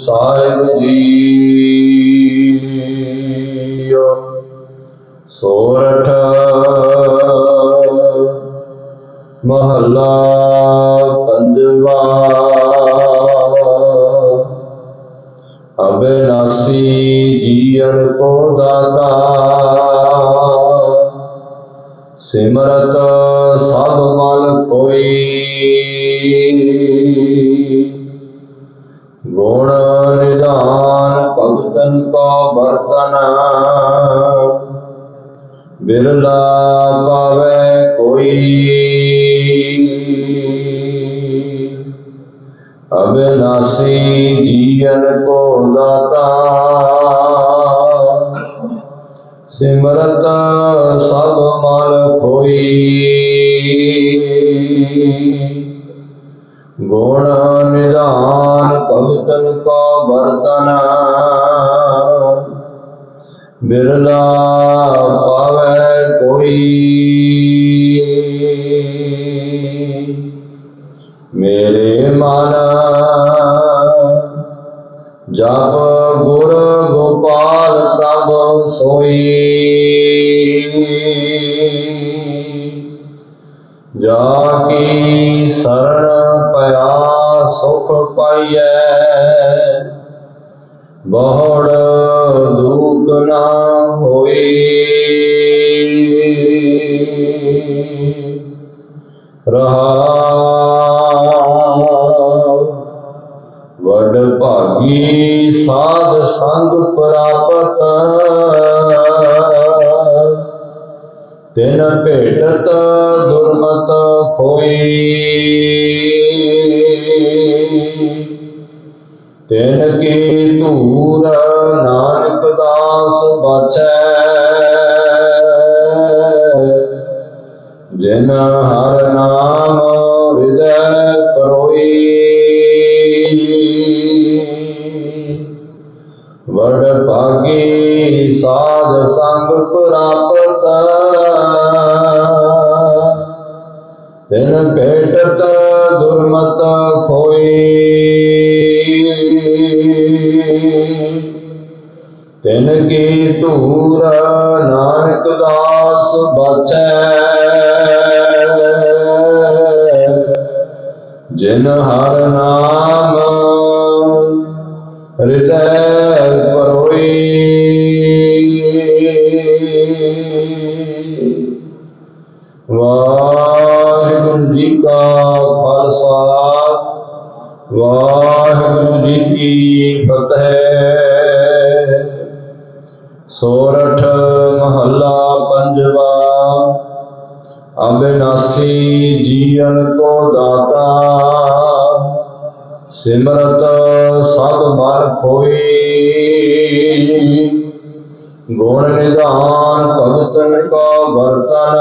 ਸਾਹਿਬ ਜੀ ਸੋਰਠ ਮਹੱਲਾ ਪੰਜਵਾ। ਅਬਿਨਾਸੀ ਜੀਵਨ ਕੋ ਦਾਤਾ। ਸਿਮਰਤ ਸਭ ਮਲ ਕੋਈ। ਬਿਰਲਾ ਪਾਵੇ ਕੋਈ। ਅਬਿਨਾਸੀ ਜੀਵਨ ਕੋ ਦਾਤਾ। ਸਿਮਰਤ ਸਭ ਮਲ ਖੋਈ। ਗੁਣ ਨਿਧਾਨ ਭਗਤਨ ਕੋ ਬਰਤਨ ਬਿਰਲਾ ਪਾਵੇ ਜਪ ਗੁਰ ਗੋਪਾਲ ਪ੍ਰਭ ਸੋਈ। ਜਾ ਕੀ ਸਰਣ ਪਿਆ ਸੁਖ ਪਾਈਐ। ਬਹੁੜ ਦੁਖ ਨਾ ਹੋਈ। ਰਹਾ ਭਾਗੀ ਸਾਧ ਸੰਗ ਪ੍ਰਾਪਤ। ਤਿਨ ਭੇਟਤ ਦੁਰਮਤ ਹੋਈ। ਤਿਨ ਕੀ ਧੂਰ ਨਾਨਕ ਦਾਸ ਬਚੈ ਜਿਨ ਹਰ ਨਾਮ ਹਿਰਦੈ ਕੀ ਨਾਨਕ ਦਾਸ ਬਚੈ। ਜਿਨ ਹਰ ਨਾਮ ਹਿਰਦੈ ਪਰੋਈ। ਵਾਹਿਗੁਰੂ ਜੀ ਕਾ ਖਾਲਸਾ ਵਾਹਿਗੁਰੂ ਸੋਰਠ ਮਹੱਲਾ ਪੰਜਵਾ ਅਬਿਨਾਸੀ ਜੀਵਨ ਕੋ ਦਾਤਾ ਸਿਮਰਤ ਸਭ ਮਨ ਖੋਈ ਗੁਣ ਨਿਧਾਨ ਭਗਤਨ ਕੋ ਵਰਤਨ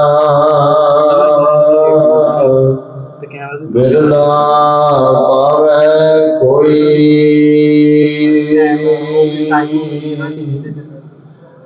ਬਿਰਲਾ ਪਾਵੇ ਕੋਈ